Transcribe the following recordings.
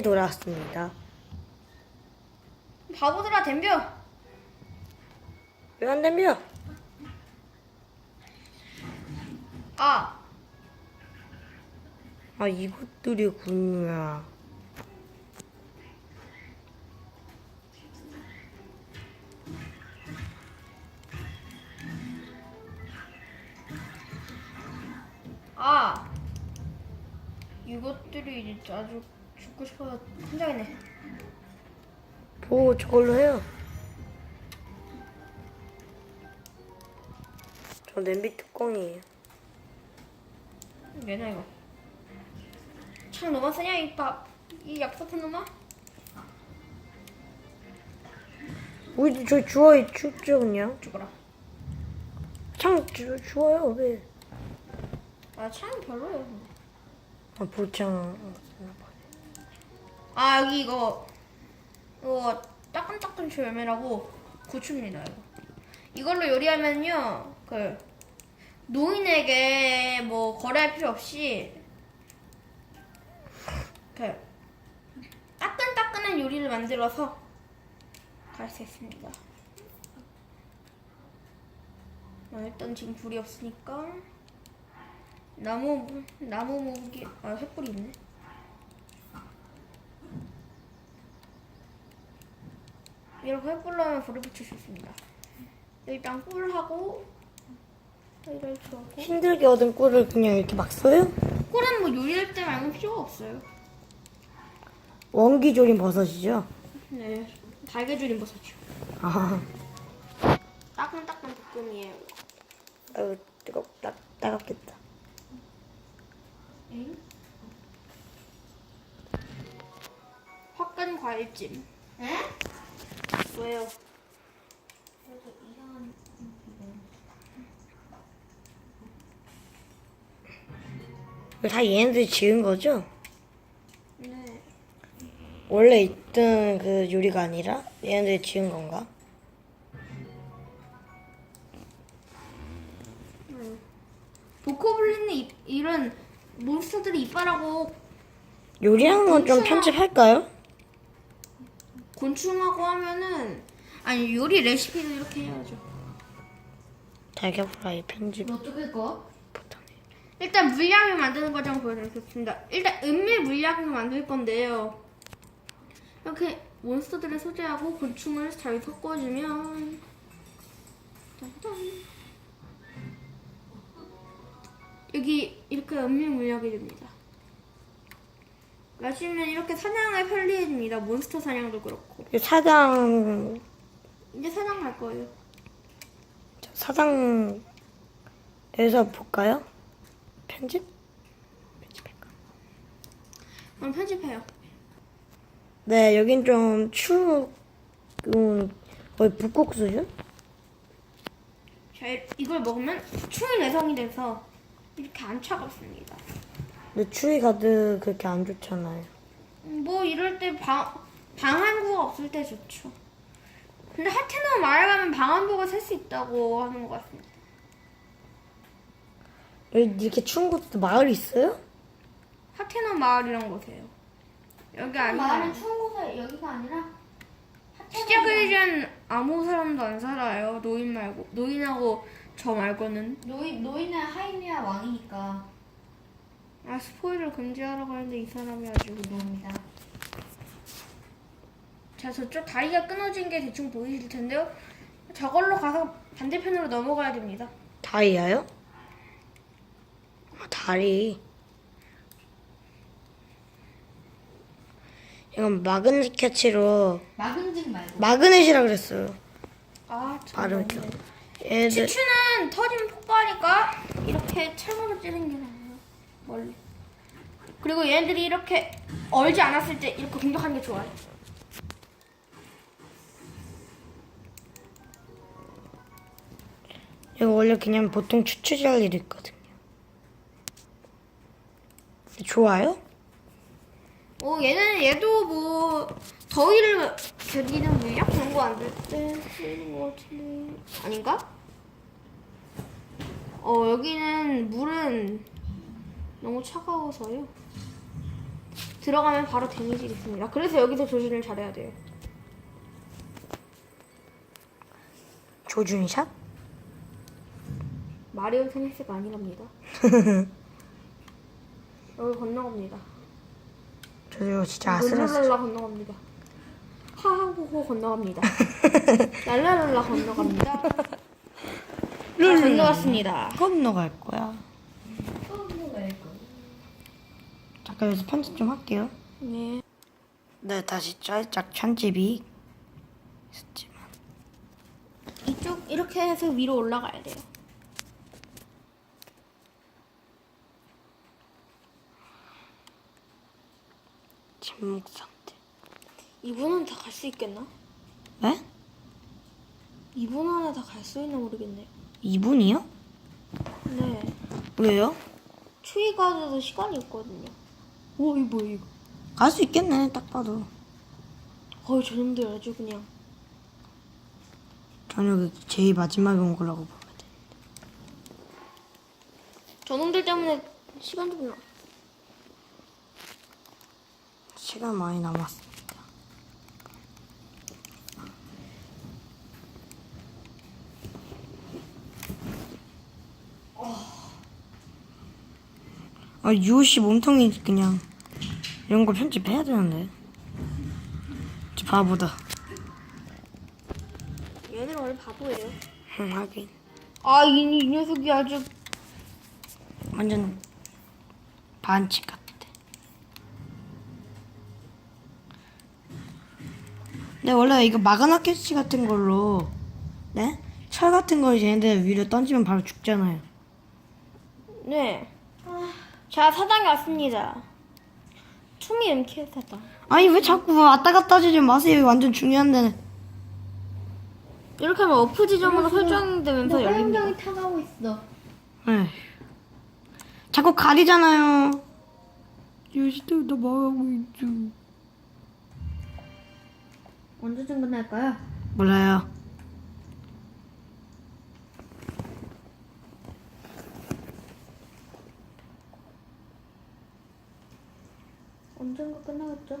돌아왔습니다. 바보들아 덤벼. 왜 안 덤벼? 아, 아 이것들이군요. 아. 이것들이 이제 아주 죽고 싶어서 혼자이네. 보 저걸로 해요. 저 냄비 뚜껑이에요. 왜냐 이거? 창 너만 쓰냐 이 밥, 이 얍삽한 놈아? 우리도 저 주워요 춥죠 그냥. 죽어라. 창 주, 주워요 왜? 아, 창 별로예요. 아 보창. 아 여기 이거 이거 따끈따끈 열매라고 고추입니다 이거. 이걸로 요리하면요 그 노인에게 뭐 거래할 필요 없이 그 따끈따끈한 요리를 만들어서 있습니다. 아, 일단 지금 불이 없으니까 나무 나무 모기 아 횃불이 있네. 이렇게 횃불로 하면 불을 붙일 수 있습니다. 일단 꿀하고 이렇게 하고 힘들게 얻은 꿀을 그냥 이렇게 막 써요? 꿀은 뭐 요리할 때 말고 필요가 없어요. 원기 조림 버섯이죠? 네, 달걀 조림 버섯이요. 아, 따끈따끈 볶음이에요. 아유 뜨겁 따, 따갑겠다. 엥? 화끈 과일찜. 에? 왜요? 다 얘네들이 지은 거죠? 네. 원래 있던 그 요리가 아니라 얘네들이 지은 건가? 도코블린이 이- 이런 몬스터들이 이빨하고 요리하는 건 좀. 편집할까요? 곤충하고 하면은 아니 요리 레시피도 이렇게 해야죠. 달걀 프라이 편집 어떻게 거? 못하네. 일단 물약을 만드는 과정 보여드리겠습니다. 일단 은밀 물약을 만들 건데요. 이렇게 몬스터들을 소재하고 곤충을 잘 섞어주면 짜잔. 여기 이렇게 은밀 물약이 됩니다. 마시면 이렇게 사냥을 편리해집니다. 몬스터 사냥도 그렇고. 이 사장 이제 사냥 갈 거예요. 사장에서 볼까요? 편집? 편집할까? 그럼 편집해요. 네, 여긴 좀 추운 거의 북국수죠? 자, 이걸 먹으면 추위 내성이 돼서 이렇게 안 차갑습니다. 근데 추위 가득 그렇게 안 좋잖아요. 뭐 이럴 때 방, 방한구가 없을 때 좋죠. 근데 하테노 마을 가면 방한구가 살 수 있다고 하는 것 같습니다. 여기 이렇게 추운 곳도 마을이 있어요? 하테노 마을이란 곳이에요. 여기 마을은 아니면 추운 곳에 여기가 아니라 시작을 전 아무 사람도 안 살아요. 노인 말고 노인하고 저 말고는 노인 노인은 하이미아 왕이니까 아 스포일러 금지하라고 하는데 이 사람이 아주 노입니다. 자 저쪽 다리가 끊어진 게 대충 보이실 텐데요. 저걸로 가서 반대편으로 넘어가야 됩니다. 다이아요? 아, 다리. 이건 마그넷 캐치로 마근직 말고 마그넷이라 그랬어요. 아 발음 정말. 얘들 치추는 터지면 폭발하니까 이렇게 철문을 찌는 게 나아요. 멀리. 그리고 얘네들이 이렇게 얼지 않았을 때 이렇게 공격하는 게 좋아요. 이거 원래 그냥 보통 추출할 일이 있거든요. 좋아요? 어 얘는 얘도 뭐 더위를 견디는 물약 그런 거 안 될 때 쓰는 거 같은데 아닌가? 어 여기는 물은 너무 차가워서요. 들어가면 바로 데미지겠습니다. 그래서 여기서 조준을 잘해야 돼요. 조준샷? 마리오 테니스가 아니랍니다. 여기 건너갑니다. 저 이거 진짜 아슬아슬. 건너갑니다. 하하호호 건너갑니다. 랄랄랄라 건너갑니다. 자, 건너갔습니다. 건너갈 거야. 또 뭐가 있고. 잠깐 여기서 편집 좀 할게요. 네. 네, 다시 살짝 편집이 있었지만. 이쪽 이렇게 해서 위로 올라가야 돼요. 침묵 상태. 이분은 다 갈 수 있겠나? 네? 이분 하나 다 갈 수 있나 모르겠네요. 2분이요? 네. 왜요? 추위 가도 시간이 있거든요. 오, 이거 뭐야, 이거. 갈 수 있겠네, 딱 봐도. 어이, 저놈들 아주 그냥. 저녁에 제일 마지막에 온 거라고 봐야 돼. 저놈들 때문에 시간 좀 나. 시간 많이 남았습니다. 아, 유씨 몸통이 그냥 이런 거 편집해야 되는데. 저 바보다. 얘는 원래 바보예요. 응, 하긴. 아, 이, 이 녀석이 아주. 완전 반칙 같아. 근데 원래 이거 마그나 캐치 같은 걸로 네? 철 같은 걸 얘네들 위로 던지면 바로 죽잖아요. 네. 자, 사장이 왔습니다. 총이 MK 사장. 아니 왜 자꾸 왔다 갔다 하지 좀 마세요. 이거 완전 중요한데. 이렇게 하면 어프 지점으로 설정되면서 너 열립니다. 화염병이 타가고 있어. 에휴. 자꾸 가리잖아요. 요시도 나 말하고 있죠. 언제쯤 끝날까요? 몰라요. 언젠가 끝나겠죠?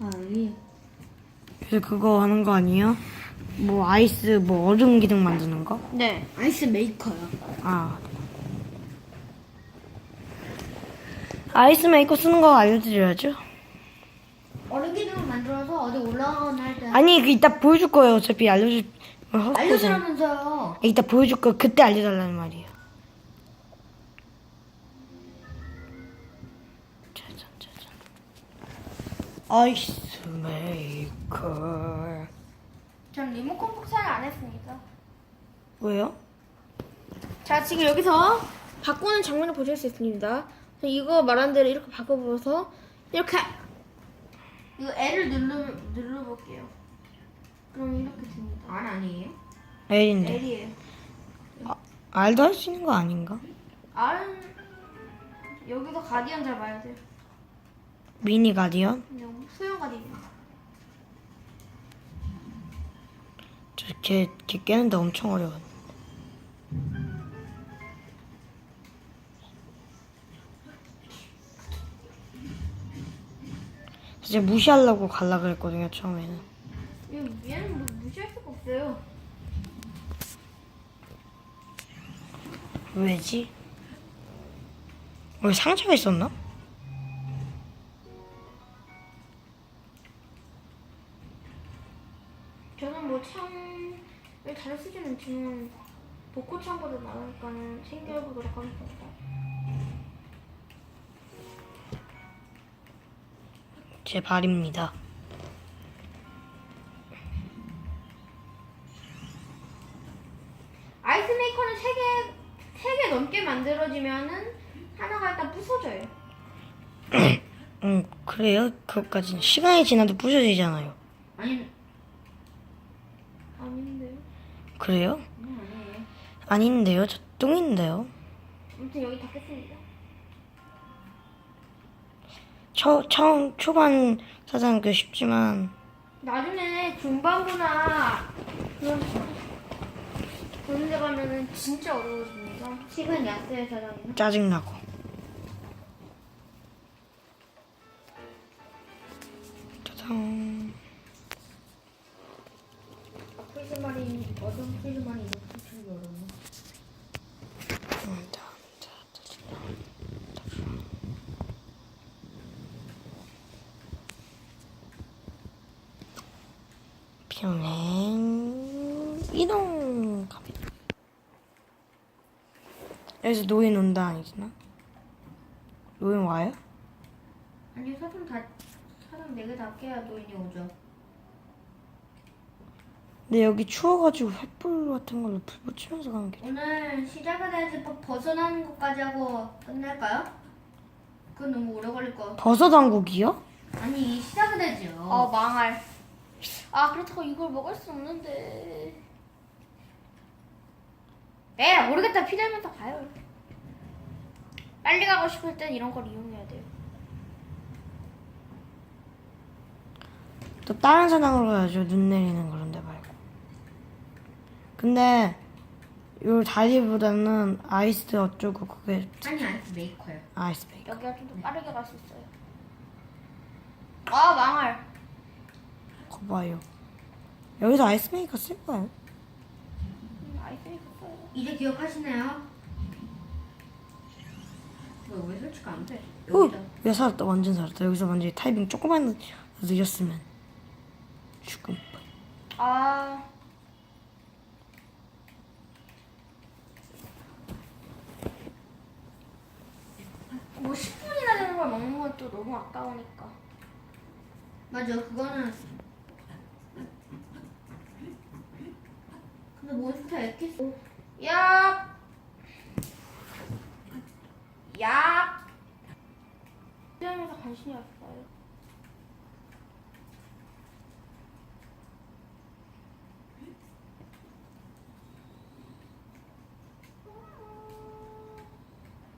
아, 이 그래서 그거 하는 거 아니에요? 뭐 아이스 뭐 얼음 기둥 만드는 거? 네. 아이스 메이커요. 아. 아이스 메이커 쓰는 거 알려드려야죠. 얼음 기둥을 만들어서 어디 올라가거나 할 때 아니 그 이따 보여줄 거예요. 어차피 알려줄 어, 알려주라면서요. 이따 보여줄 거 그때 알려달라는 말이에요. 짜잔 짜잔. 아이스 메이커. 전 리모컨 복사를 안 했습니다. 왜요? 자, 지금 여기서 바꾸는 장면을 보실 수 있습니다. 자, 이거 말한 대로 이렇게 바꿔보서 이렇게 이거 L을 눌러 눌러볼게요. 그럼 이렇게 됩니다. 안 아니에요? L인데. L이에요. R도 할 수 있는 거 아닌가? R은 여기서 가디언 잘 봐야 돼요. 미니 가디언? 그냥 소형 가디언. 저걔 걔 깨는데 엄청 어려워. 진짜 무시하려고 갈라 그랬거든요 처음에는. 무시할 수가 없어요. 왜지? 왜 상처가 있었나? 저는 뭐 창을 잘 쓰진 않지만 복고 창보다 나으니까는 챙겨보도록 하겠습니다. 제 발입니다. 만들어지면은 하나가 일단 부서져요. 응 그래요? 그것까지는 시간이 지나도 부셔지잖아요. 아니, 아닌데요. 그래요? 아니에요. 아닌데요? 저 똥인데요. 아무튼 여기 닫겠습니다. 처, 처음 초반 사장 그 쉽지만 나중에 중반부나 그런 데 가면은 진짜 어려워집니다. 시간 약속의 사장님. 짜증나고. 짜잔. 프리즈마린 어떤 프리즈마린 이렇게 참 어렵네. 음, 자, 자, 자, 자. 평행 이동 갑니다. 여기서 노인 온다 아니구나? 노인 와요? 아니 사람 다 사람 네개 다 깨야 노인이 오죠. 근데 여기 추워가지고 횃불 같은 걸로 불 붙이면서 가는 게 오늘 시작을 해야지 뭐 벗어나는 것까지 하고 끝낼까요? 그건 너무 오래 걸릴 것 같아. 버섯 왕국이요? 아니 시작을 해야죠. 아 망할. 아 그렇다고 이걸 먹을 수 없는데. 에라 모르겠다 피자면서 가요. 빨리 가고 싶을 땐 이런 걸 이용해야 돼요. 또 다른 사당으로 가야죠. 눈 내리는 그런 데 말고. 근데 요 다리보다는 아이스 어쩌고 그게 아니 아이스 메이커요. 아이스 베이커. 여기가 좀 더 빠르게 갈 수 있어요. 아 망할. 거 봐요. 여기서 아이스 메이커 쓸 거예요. 음, 아이스이 없어요. 이제 기억하시나요? 왜왜 설치가 안 돼? 오! 여기다. 야 살았다. 완전 살았다. 여기서 완전히 타이밍 조금만 더 늦었으면 죽음. 아. 뭐 10분이나 되는 걸 먹는 건 또 너무 아까우니까. 맞아 그거는. 근데 몬스터 엑기스 야. 야. 수영에서 간신히 왔어요.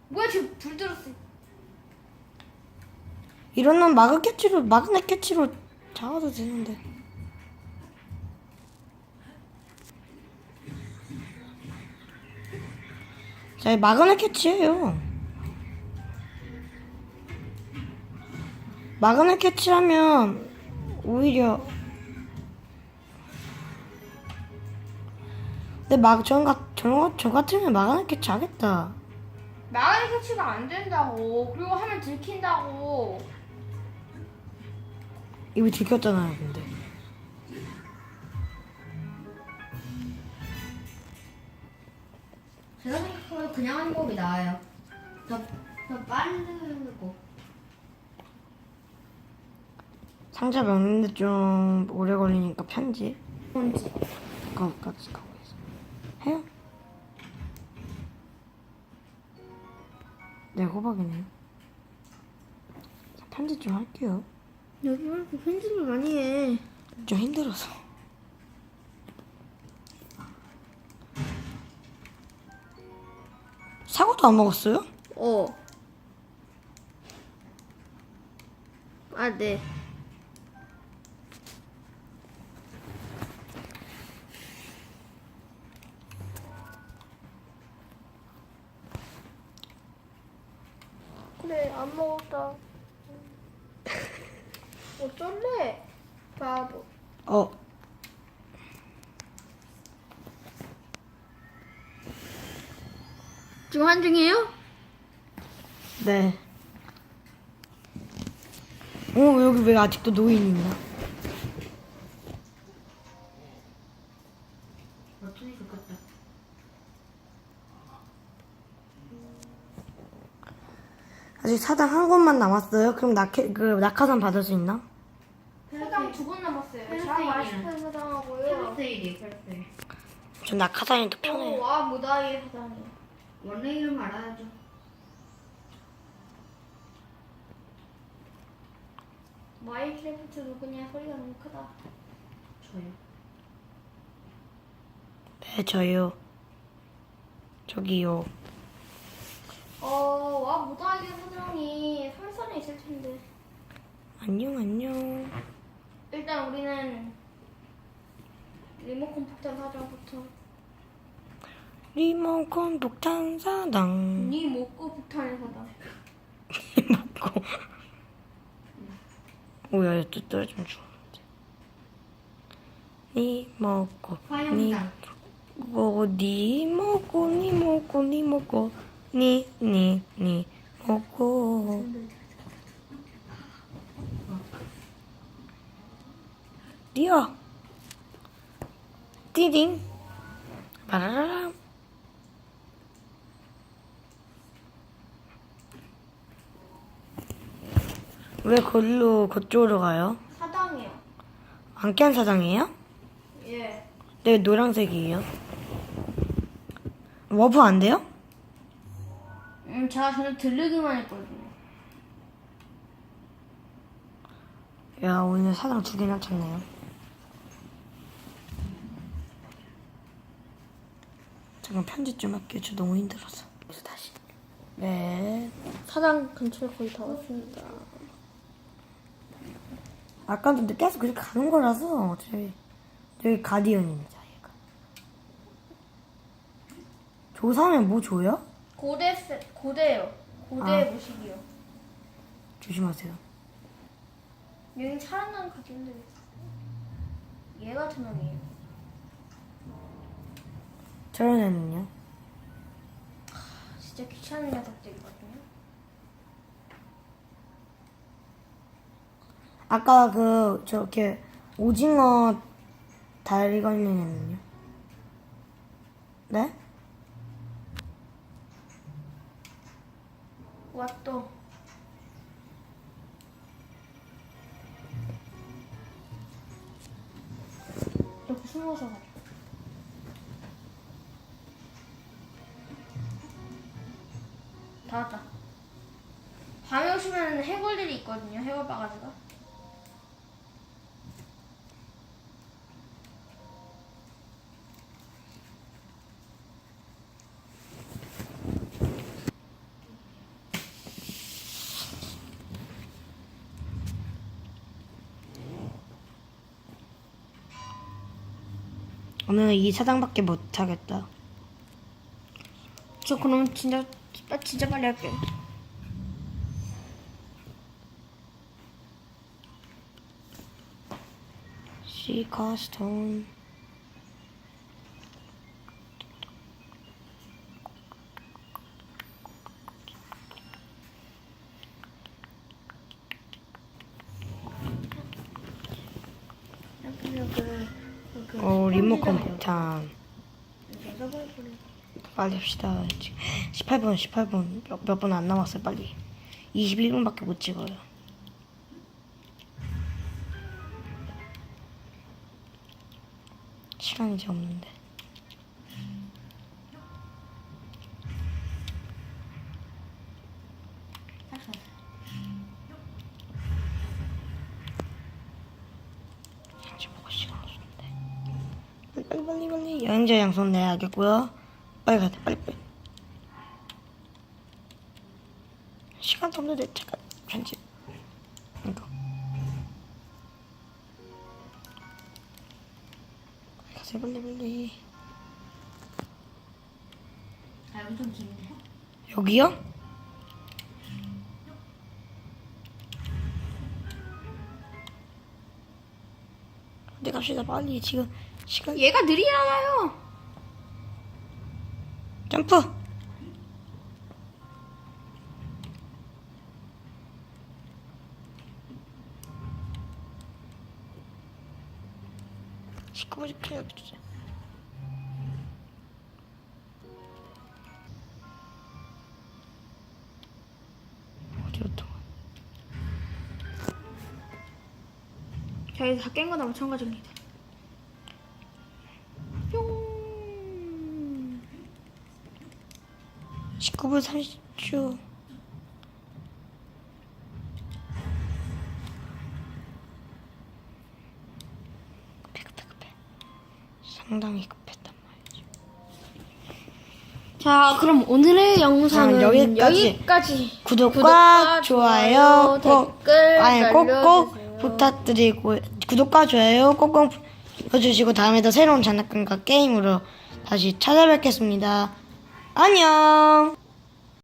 뭐야 지금 불 들었어. 이런 놈 마그 캐치로 마그넷 캐치로 잡아도 되는데. 자, 이 마그넷 캐치예요. 마그넷 캐치하면 오히려 근데 막 전, 같, 저, 저 같으면 마그넷 캐치 하겠다. 나가리 캐치가 안 된다고. 그리고 하면 들킨다고. 입이 들켰잖아요, 근데. 제가 생각하면 그냥 하는 법이 나아요. 더, 더 빠르고. 상자 먹는데 좀 오래 걸리니까 편지. 뭔지. 그거까지 가고 있어. 해요? 네, 호박이네요. 자, 편지 좀 할게요. 여기 말고 편집을 많이 해. 좀 힘들어서. 사과도 안 먹었어요? 어. 아, 네. 그래, 안 먹었다. 어쩔래? 바보. 어. 지금 한중이에요? 네. 어, 여기 왜 아직도 노인이 있나? 좋겠다. 아직 사당 한 곳만 남았어요. 그럼 낙해, 그 낙하산 받을 수 있나? 사장 두번 남았어요. 페르세이는- 저 아쉽은 사장하고요. 페르세일이 페르세일. 전 낙하산이 더 편해요. 오, 와, 무다이의 사장이. 원래 이름 알아야죠. 마이크래프트 누구냐 소리가 너무 크다. 저요. 네, 저요. 저기요. 어, 와, 무다이의 사장이 설산에 있을 텐데. 안녕, 안녕. 일단 우리는 리모컨 폭탄 사장부터. 리모컨 폭탄 사당. 니 먹고 폭탄에서다. 먹고. 오야 또 떨어지면 죽었는데. 니 먹고. 니 화염단. 먹고 니 먹고 니 먹고 니 먹고 니 니 니 먹고. 뛰어. 띠딩. 바라라람. 왜 걸로 그쪽으로 가요? 사당이요. 안 깬 사장이에요? 예. 네, 노란색이에요. 워프 안 돼요? 음, 제가 전에 들르기만 했거든요. 야, 오늘 사장 두 개나 쳤네요. 잠깐 편집 좀 할게요. 저 너무 힘들어서. 그래서 다시. 네. 사당 근처에 거의 다 왔습니다. 아까 근데 계속 그렇게 가는 거라서 저희 저희 가디언입니다. 얘가. 조사하면 뭐 줘요? 고대 세, 고대요. 고대 아. 무식이요. 조심하세요. 여기 살아나는 가게인데 얘 같은 놈이에요. 저런 애는요? 진짜 귀찮은 녀석들이거든요. 아까 그 저렇게 오징어 다리 걸린 애는요? 네? 왔또 여기 숨어서 가죠. 다 왔다. 밤에 오시면 해골들이 있거든요. 해골 바가지가. 오늘 이 사장밖에 못 하겠다. 저 그럼 진짜 진짜 빨리 할게요. 시카스톤. 오 어, 폭탄. 빨리 합시다. 지금 18분, 18분. 몇 분 안 남았어요, 빨리. 21분밖에 못 찍어요. 시간이 이제 없는데. 양손 내야겠고요. 빨리 가자 빨리 빨리. 시간도 없는데 잠깐 편집. 이거. 가자 빨리 빨리. 아 여기 좀 긴데. 여기요? 어디 갑시다 빨리 지금 시간 얘가 느리잖아요. 점프. 십구 분 필요 없지. 어디로 또 저희 다깬 거나 마찬가지입니다. 19분 30초 급해 급해 급해 상당히 급했단 말이지 자, 그럼 오늘의 영상은 자, 여기까지. 여기까지. 구독과, 구독과 좋아요, 꼭 댓글 아니 꼭꼭. 부탁드리고 구독과 좋아요 꼭꼭 눌러주시고 다음에도 새로운 장난감과 게임으로 다시 찾아뵙겠습니다. 안녕!